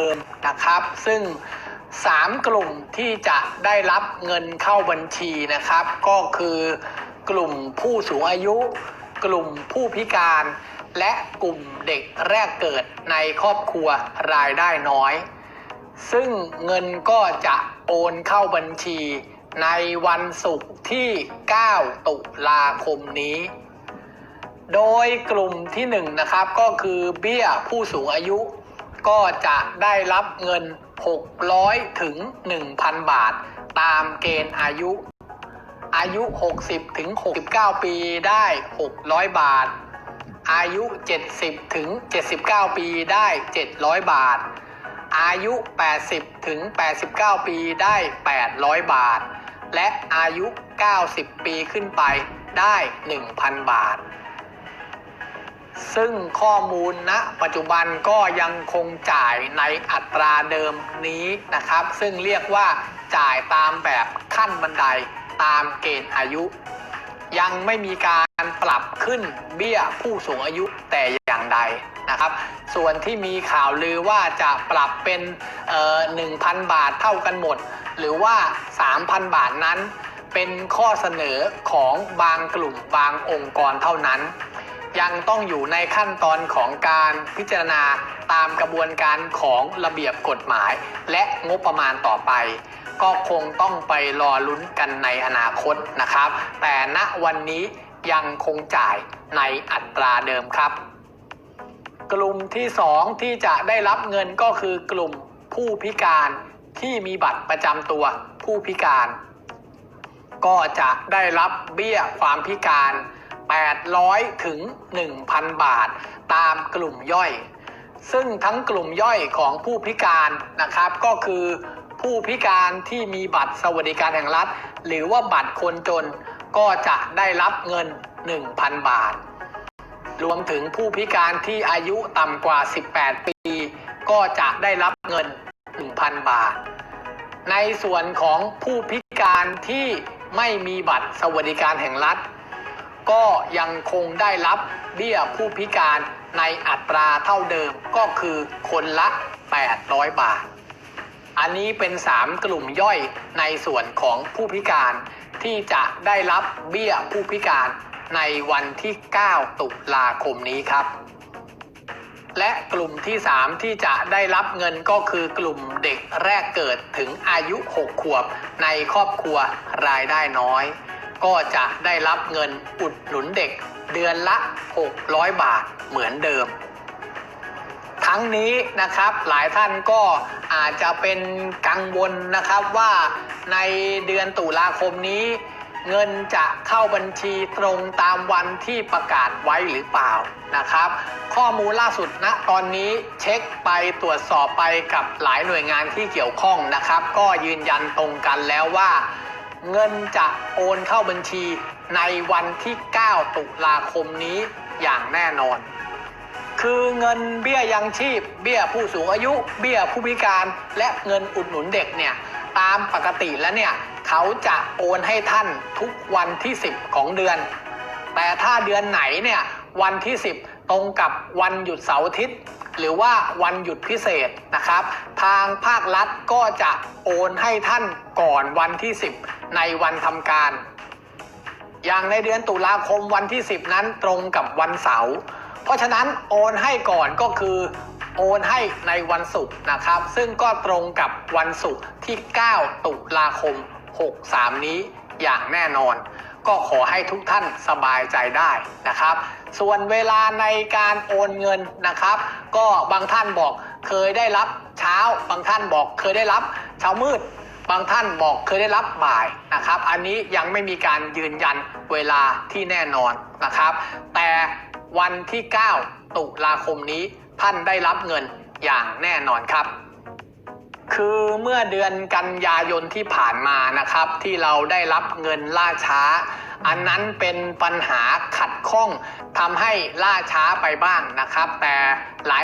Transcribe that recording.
เดิมนะครับ ซึ่ง 3 กลุ่มที่จะได้รับเงินเข้าบัญชีนะครับ ก็คือกลุ่มผู้สูงอายุ กลุ่มผู้พิการ และกลุ่มเด็กแรกเกิดในครอบครัวรายได้น้อย ซึ่งเงินก็จะโอนเข้าบัญชีในวันศุกร์ที่ 9 ตุลาคมนี้ โดยกลุ่มที่1นงนะครับก็คือเบี้ยผู้สูงอายุ ก็จะได้รับเงิน 600 ถึง 1,000 บาท ตามเกณฑ์อายุ อายุ 60 ถึง 69 ปีได้ 600 บาท อายุ 70 ถึง 79 ปีได้ 700 บาท อายุ 80 ถึง 89 ปีได้ 800 บาท และอายุ 90 ปีขึ้นไปได้ 1,000 บาท ซึ่งข้อมูลณปัจจุบันก็ยังคงจ่ายในอัตราเดิมนี้นะครับ ซึ่งเรียกว่าจ่ายตามแบบขั้นบันไดตามเกณฑ์อายุ ยังไม่มีการปรับขึ้นเบี้ยผู้สูงอายุแต่อย่างใดนะครับ ส่วนที่มีข่าวลือว่าจะปรับเป็นเอ่อ1,000บาทเท่ากันหมด หรือว่า 3,000 บาทนั้น เป็นข้อเสนอของบางกลุ่มบางองค์กรเท่านั้น ยังต้องอยู่ในขั้นตอนของการพิจารณาตามกระบวนการของระเบียบกฎหมาย และงบประมาณต่อไป ก็คงต้องไปรอลุ้นกันในอนาคตนะครับ แต่ณวันนี้ยังคงจ่ายในอัตราเดิมครับ กลุ่มที่ 2 ที่จะได้รับเงินก็คือกลุ่มผู้พิการที่มีบัตรประจำตัวผู้พิการ ก็จะได้รับเบี้ยความพิการ 800 ถึง 1,000 บาท ตามกลุ่มย่อย ซึ่งทั้งกลุ่มย่อยของผู้พิการนะครับ ก็คือผู้พิการที่มีบัตรสวัสดิการแห่งรัฐ หรือว่าบัตรคนจนก็จะได้รับเงิน 1,000 บาท รวมถึงผู้พิการที่อายุต่ำกว่า 18 ปี ก็จะได้รับเงิน 1,000 บาท ในส่วนของผู้พิการที่ไม่มีบัตรสวัสดิการแห่งรัฐ ก็ยังคงได้รับเบี้ยผู้พิการในอัตราเท่าเดิมก็คือคนละ 800 บาท อันนี้เป็น 3 กลุ่มย่อยในส่วนของผู้พิการที่จะได้รับเบี้ยผู้พิการในวันที่ 9 ตุลาคมนี้ครับ และกลุ่มที่ 3 ที่จะได้รับเงินก็คือกลุ่มเด็กแรกเกิดถึงอายุ 6 ขวบในครอบครัวรายได้น้อย ก็จะได้รับเงินอุดหนุนเด็กเดือนละ 600 บาทเหมือนเดิม ทั้งนี้นะครับหลายท่านก็อาจจะเป็นกังวลนะครับว่าในเดือนตุลาคมนี้ เงินจะเข้าบัญชีตรงตามวันที่ประกาศไว้หรือเปล่านะครับ ข้อมูลล่าสุดณตอนนี้เช็คไปตรวจสอบไปกับหลายหน่วยงานที่เกี่ยวข้องนะครับ ก็ยืนยันตรงกันแล้วว่า เงินจะโอนเข้าบัญชีในวันที่ 9 ตุลาคมนี้อย่างแน่นอน คือเงินเบี้ยยังชีพ เบี้ยผู้สูงอายุ เบี้ยผู้พิการและเงินอุดหนุนเด็กเนี่ยตามปกติแล้วเนี่ยเขาจะโอนให้ท่านทุกวันที่ 10 ของเดือน แต่ถ้าเดือนไหนเนี่ยวันที่ 10 ตรงกับวันหยุดเสาร์อาทิตย์หรือว่าวันหยุดพิเศษนะครับ ทางภาครัฐก็จะโอนให้ท่านก่อนวันที่ 10 ในวันทำการ อย่างในเดือนตุลาคมวันที่ 10 นั้นตรงกับวันเสาร์เพราะฉะนั้นโอนให้ก่อนก็คือโอนให้ในวันศุกร์นะครับ ซึ่งก็ตรงกับวันศุกร์ที่ 9 ตุลาคม 63 นี้อย่างแน่นอน ก็ขอให้ทุกท่านสบายใจได้นะครับ ส่วนเวลาในการโอนเงินนะครับ ก็บางท่านบอกเคยได้รับเช้า บางท่านบอกเคยได้รับเช้ามืด บางท่านบอกเคยได้รับบ่ายนะครับ อันนี้ยังไม่มีการยืนยันเวลาที่แน่นอนนะครับ แต่วันที่ 9 ตุลาคมนี้ท่านได้รับเงินอย่างแน่นอนครับ คือเมื่อเดือนกันยายนที่ผ่านมานะครับ ที่เราได้รับเงินล่าช้า อันนั้นเป็นปัญหาขัดข้องทำให้ล่าช้าไปบ้างนะครับ แต่หลาย